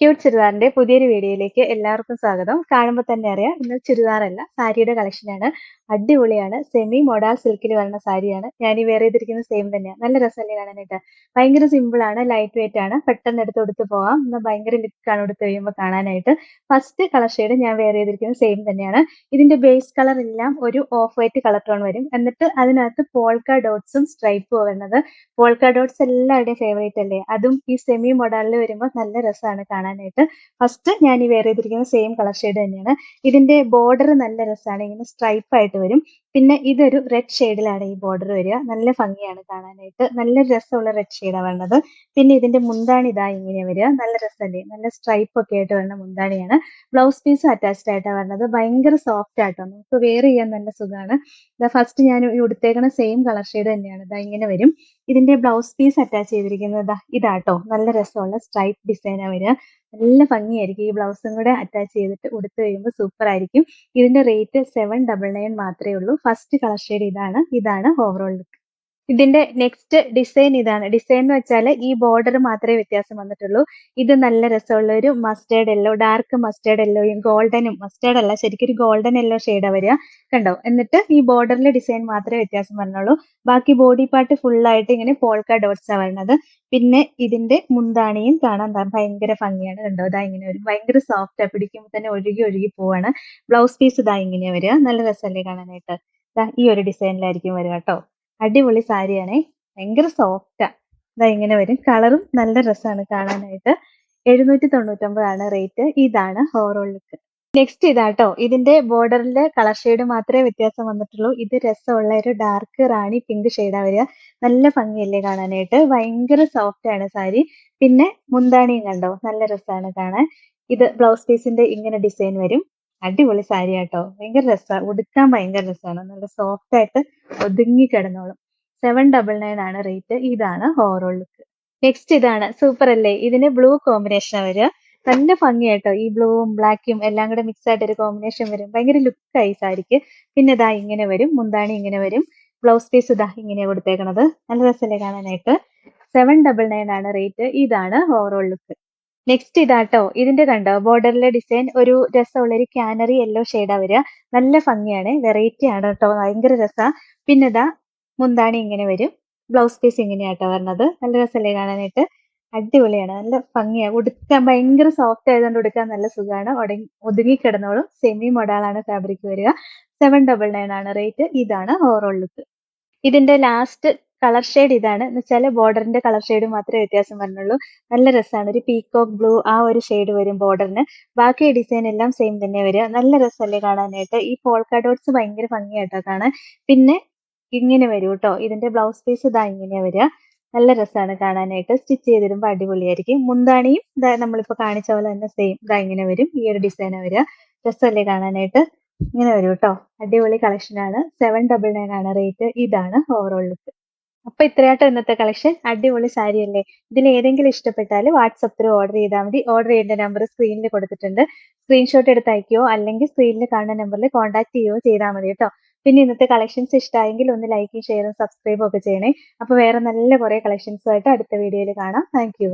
Cute ചുരിദാറിന്റെ പുതിയൊരു വീഡിയോയിലേക്ക് എല്ലാവർക്കും സ്വാഗതം. കാണുമ്പോൾ തന്നെ അറിയാം ഇന്ന് ചുരിദാറല്ല സാരിയുടെ കളക്ഷനാണ് അടിപൊളിയാണ്. സെമി മൊഡാൽ സിൽക്കിൽ വരുന്ന സാരിയാണ്. ഞാൻ ഈ വേറെ ചെയ്തിരിക്കുന്ന സെയിം തന്നെയാണ് നല്ല രസമല്ലേ കാണാനായിട്ട്. ഭയങ്കര സിമ്പിൾ ആണ് ലൈറ്റ് വെയിറ്റ് ആണ്. പെട്ടെന്ന് എടുത്ത് കൊടുത്ത് പോവാം. എന്നാൽ ഭയങ്കര ആണ് എടുത്ത് കഴിയുമ്പോൾ കാണാനായിട്ട്. ഫസ്റ്റ് കളർ ഷെയ്ഡ് ഞാൻ വേറെ ചെയ്തിരിക്കുന്നത് സെയിം തന്നെയാണ്. ഇതിന്റെ ബേസ് കളർ എല്ലാം ഒരു ഓഫ് വൈറ്റ് കളർ ടോൺ വരും. എന്നിട്ട് അതിനകത്ത് പോൾക്ക ഡോട്ട്സും സ്ട്രൈപ്പും വരുന്നത്. പോൾക്ക ഡോട്ട്സ് എല്ലാവരുടെയും ഫേവറേറ്റ് അല്ലേ? അതും ഈ സെമി മൊഡാലിൽ വരുമ്പോൾ നല്ല രസമാണ് കാണാനായിട്ട്. ഫസ്റ്റ് ഞാൻ ഈ വേറെ ചെയ്തിരിക്കുന്ന സെയിം കളർ ഷെയ്ഡ് തന്നെയാണ്. ഇതിന്റെ ബോർഡർ നല്ല രസമാണ് ഇങ്ങനെ സ്ട്രൈപ്പ് ആയിട്ട് വരും. പിന്നെ ഇതൊരു റെഡ് ഷെയ്ഡിലാണ് ഈ ബോർഡർ വരിക. നല്ല ഭംഗിയാണ് കാണാനായിട്ട്. നല്ല രസമുള്ള റെഡ് ഷെയ്ഡാണ് വരുന്നത് പിന്നെ ഇതിന്റെ മുന്താണി ഇതാ ഇങ്ങനെ വരിക. നല്ല രസമല്ലേ? നല്ല സ്ട്രൈപ്പ് ഒക്കെ ആയിട്ട് വരുന്ന മുന്താണിയാണ്. ബ്ലൗസ് പീസ് അറ്റാച്ച്ഡ് ആയിട്ടാണ് വരുന്നത് ഭയങ്കര സോഫ്റ്റ് ആയിട്ടോ നമുക്ക് വെയർ ചെയ്യാൻ നല്ല സുഖമാണ് ഫസ്റ്റ് ഞാൻ ഉടുത്തേക്കണ സെയിം കളർ ഷെയ്ഡ് തന്നെയാണ്. ഇതാ ഇങ്ങനെ വരും. ഇതിന്റെ ബ്ലൗസ് പീസ് അറ്റാച്ച് ചെയ്തിരിക്കുന്നത് ഇതാ. ഇതാട്ടോ. നല്ല രസമുള്ള സ്ട്രൈപ്പ് ഡിസൈനാണ് വരിക. നല്ല ഭംഗിയായിരിക്കും. ഈ ബ്ലൗസും കൂടെ അറ്റാച്ച് ചെയ്തിട്ട് ഉടുത്ത് കഴിയുമ്പോൾ സൂപ്പർ ആയിരിക്കും ഇതിന്റെ റേറ്റ് സെവൻ ഡബിൾ നയൻ മാത്രമേ ഉള്ളൂ. ഫസ്റ്റ് കളർ ഷെയ്ഡ് ഇതാണ്. ഇതാണ് ഓവറോൾ ലുക്ക് ഇതിന്റെ നെക്സ്റ്റ് ഡിസൈൻ ഇതാണ്. ഡിസൈൻ എന്ന് വെച്ചാൽ ഈ ബോർഡർ മാത്രമേ വ്യത്യാസം വന്നിട്ടുള്ളൂ. ഇത് നല്ല രസമുള്ള ഒരു മസ്റ്റേർഡ് യെല്ലോ ഡാർക്ക് മസ്റ്റേർഡ് യെല്ലോയും ഗോൾഡനും മസ്റ്റേർഡ് അല്ല ശരിക്കും ഒരു ഗോൾഡൻ യെല്ലോ ഷെയ്ഡാണ് വരിക. കണ്ടോ? എന്നിട്ട് ഈ ബോർഡറിലെ ഡിസൈൻ മാത്രമേ വ്യത്യാസം വരണുള്ളൂ. ബാക്കി ബോഡി പാർട്ട് ഫുൾ ആയിട്ട് ഇങ്ങനെ പോൾക്ക ഡോട്ട്സ് ആണ് വരുന്നത് പിന്നെ ഇതിന്റെ മുന്താണിയും കാണാൻ ഭയങ്കര ഭംഗിയാണ്. കണ്ടോ? ഇതാ ഇങ്ങനെ വരും ഭയങ്കര സോഫ്റ്റ് ആ. പിടിക്കുമ്പോൾ തന്നെ ഒഴുകി ഒഴുകി പോവാണ്. ബ്ലൗസ് പീസ് ഇതാ ഇങ്ങനെ വരിക. നല്ല രസമല്ലേ കാണാനായിട്ട്. ഈ ഒരു ഡിസൈനിലായിരിക്കും വരിക കേട്ടോ. അടിപൊളി സാരിയാണേ. ഭയങ്കര സോഫ്റ്റാ ഇതാ ഇങ്ങനെ വരും. കളറും നല്ല രസമാണ് കാണാനായിട്ട്. എഴുന്നൂറ്റി തൊണ്ണൂറ്റൊമ്പതാണ് റേറ്റ് ഇതാണ് ഓവറോൾ ലുക്ക് നെക്സ്റ്റ് ഇതാട്ടോ. ഇതിന്റെ ബോർഡറിലെ കളർ ഷെയ്ഡ് മാത്രമേ വ്യത്യാസം വന്നിട്ടുള്ളൂ. ഇത് രസമുള്ള ഒരു ഡാർക്ക് റാണി പിങ്ക് ഷെയ്ഡാ വരിക. നല്ല ഭംഗിയല്ലേ കാണാനായിട്ട്. ഭയങ്കര സോഫ്റ്റ് ആണ് സാരി. പിന്നെ മുന്താണിയും കണ്ടോ? നല്ല രസമാണ് കാണാൻ. ഇത് ബ്ലൗസ് പീസിന്റെ ഇങ്ങനെ ഡിസൈൻ വരും. അടിപൊളി സാരി ആട്ടോ. ഭയങ്കര രസമാണ് ഉടുക്കാൻ ഭയങ്കര രസമാണ് നല്ല സോഫ്റ്റ് ആയിട്ട് ഒതുങ്ങി കിടന്നോളും. സെവൻ ഡബിൾ നയൻ ആണ് റേറ്റ് ഇതാണ് ഓവറോൾ ലുക്ക് നെക്സ്റ്റ് ഇതാണ്. സൂപ്പർ അല്ലേ? ഇതിന് ബ്ലൂ കോമ്പിനേഷൻ വരിക. നല്ല ഭംഗിയായിട്ടോ ഈ ബ്ലൂവും ബ്ലാക്കും എല്ലാം കൂടെ മിക്സ് ആയിട്ട് ഒരു കോമ്പിനേഷൻ വരും. ഭയങ്കര ലുക്കായി സാരിക്ക്. പിന്നെ ഇതാ ഇങ്ങനെ വരും. മുന്താണി ഇങ്ങനെ വരും. ബ്ലൗസ് പീസ് ഇതാ ഇങ്ങനെ കൊടുത്തേക്കണത്. നല്ല രസമല്ലേ കാണാനായിട്ട്. സെവൻ ഡബിൾ നയൻ ആണ് റേറ്റ് ഇതാണ് ഓവറോൾ ലുക്ക് നെക്സ്റ്റ് ഇതാട്ടോ. ഇതിന്റെ കണ്ടോ? ബോർഡറിലെ ഡിസൈൻ ഒരു രസമുള്ള ഒരു കാനറി യെല്ലോ ഷെയ്ഡാ വരിക. നല്ല ഭംഗിയാണ്. വെറൈറ്റി ആണ് കേട്ടോ. ഭയങ്കര രസാ. പിന്നെ ഇതാ മുന്താണി ഇങ്ങനെ വരും. ബ്ലൗസ് പീസ് ഇങ്ങനെയാട്ടോ വരണത്. നല്ല രസമല്ലേ കാണാനായിട്ട്? അടിപൊളിയാണ്. നല്ല ഭംഗിയാണ് ഉടുക്കാൻ ഭയങ്കര സോഫ്റ്റ് ആയതുകൊണ്ട് ഉടുക്കാൻ നല്ല സുഖമാണ് ഒതുങ്ങി കിടന്നോളും സെമി മൊഡാളാണ് ഫാബ്രിക് വരിക. സെവൻ ഡബിൾ നയൻ ആണ്. റേറ്റ് ഇതാണ് ഓവറോൾ ലുക്ക് ഇതിന്റെ ലാസ്റ്റ് കളർ ഷെയ്ഡ് ഇതാണ്. എന്ന് വെച്ചാൽ ബോർഡറിന്റെ കളർ ഷെയ്ഡ് മാത്രമേ വ്യത്യാസം വരുന്നുള്ളൂ നല്ല രസമാണ് ഒരു പീകോക്ക് ബ്ലൂ ആ ഒരു ഷെയ്ഡ് വരും ബോർഡറിന് ബാക്കി ഡിസൈൻ എല്ലാം സെയിം തന്നെ വരിക. നല്ല രസമല്ലേ കാണാനായിട്ട്. ഈ പോൾക്ക ഡോട്ട്സ് ഭയങ്കര ഭംഗിയായിട്ടോ കാണാൻ. പിന്നെ ഇങ്ങനെ വരും കേട്ടോ ഇതിന്റെ ബ്ലൗസ് പീസ് ഇതാ ഇങ്ങനെ വരിക. നല്ല രസമാണ് കാണാനായിട്ട്. സ്റ്റിച്ച് ചെയ്തിടുമ്പോൾ അടിപൊളിയായിരിക്കും. മുന്താണിയും നമ്മളിപ്പോൾ കാണിച്ച പോലെ തന്നെ സെയിം ഇതാ ഇങ്ങനെ വരും. ഈ ഒരു ഡിസൈനാണ് വരിക. രസമല്ലേ കാണാനായിട്ട്. ഇങ്ങനെ വരും കേട്ടോ അടിപൊളി കളക്ഷൻ ആണ്. സെവൻ ഡബിൾ നയൻ ആണ് റേറ്റ് ഇതാണ് ഓവറോൾ ലുക്ക് അപ്പൊ ഇത്രയാട്ടോ ഇന്നത്തെ കളക്ഷൻ അടിപൊളി സാരി അല്ലേ? ഇതിൽ ഏതെങ്കിലും ഇഷ്ടപ്പെട്ടാൽ വാട്സപ്പ് ത്രൂ ഓർഡർ ചെയ്താൽ മതി. ഓർഡർ ചെയ്യേണ്ട നമ്പർ സ്ക്രീനിൽ കൊടുത്തിട്ടുണ്ട്. സ്ക്രീൻഷോട്ട് എടുത്ത് അയക്കുകയോ അല്ലെങ്കിൽ സ്ക്രീനിൽ കാണുന്ന നമ്പറിൽ കോൺടാക്ട് ചെയ്യുകയോ ചെയ്താൽ മതി കേട്ടോ. പിന്നെ ഇന്നത്തെ കളക്ഷൻസ് ഇഷ്ടമായെങ്കിൽ ഒന്ന് ലൈക്കും ഷെയറും സബ്സ്ക്രൈബും ഒക്കെ ചെയ്യണേ. അപ്പൊ വേറെ നല്ല കുറെ കളക്ഷൻസുമായിട്ട് അടുത്ത വീഡിയോയിൽ കാണാം. Thank you